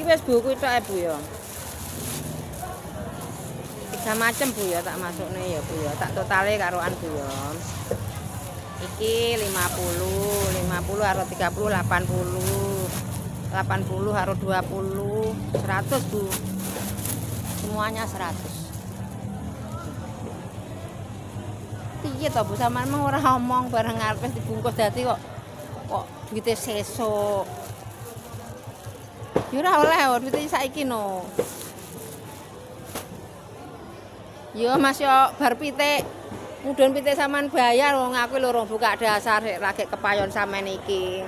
Iki wis buku tok e Bu ya. Tiga macem Bu ya tak masukne ya Bu ya. Tak totale karoan Bu ya. Iki 50, 50 karo 30 80. 80 karo 20 100 Bu. Semuanya 100. Piye to Bu sampean mah ora ngomong bareng arep wis dibungkus dadi kok kok duite sesuk. Ya ora oleh duite saiki no. Yo Mas yo bar pitik mudhun pitik sampean bayar wong aku lho buka dasar rek lagi kepayon sampean iki.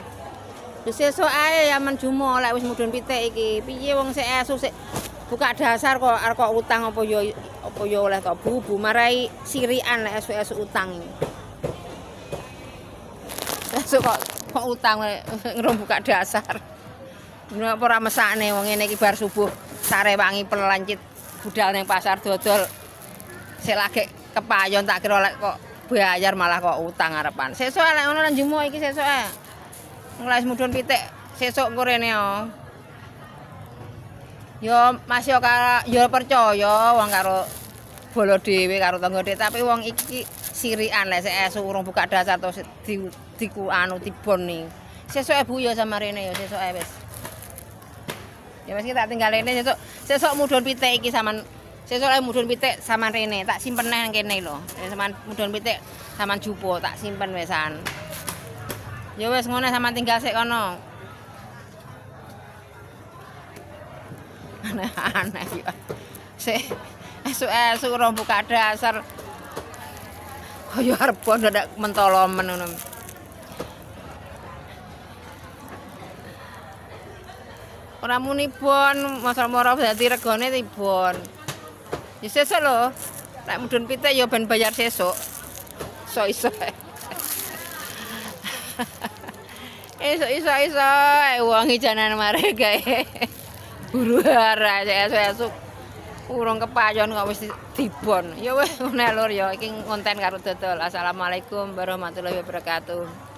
Wis sesuk ae ya men jumo lek wis mudhun pitik iki. Piye wong sik esuk sik buka dasar kok arep kok utang apa yo apa yo oleh to bubu marai sirian lek esuk-esuk utang. Esuk kok kok utang lek ngrung buka dasar. Ora ora mesakne wong ngene iki bar subuh sare wangi pelancit budal ning pasar dodol. Sik lagi kepayon tak kira lek kok bayar malah kok utang arepan. Sesuk lek ngono lan jumo iki sesuk ae. Nglas mudhun pitik sesuk engko rene yo. Yo Mas yo yo percaya wong karo bolo dhewe karo tangga dhewe tapi wong iki sirikan lek sik esuk urung buka dasar to di diku anu tibon nih. Sesuk e Bu yo sama rene yo sesuk e wis. Ya wis kita tinggal rene sesuk sesuk mudhun pitik iki sampean sesuk ae mudhun pitik sampean rene tak simpen nang kene lho. Sampean mudhun pitik sampean jupo tak simpen wisan. Ya wis ngono sampean tinggal sik kono. Aneh-aneh ya. Sik esuk-esuk ora buka dasar. Kaya arep ndak mentolomen ngono. Ora muni bon, masa-mara dadi regane tibon. Ya sesuk lho. Lek mudhun pitik ya ben bayar sesuk. Iso iso. Iso iso iso wong ijanan mare gae. Buru hara esuk-esuk. Urung kepayon kok wis dibon. Ya wis lur ya iki konten karo dodol. Assalamualaikum warahmatullahi wabarakatuh.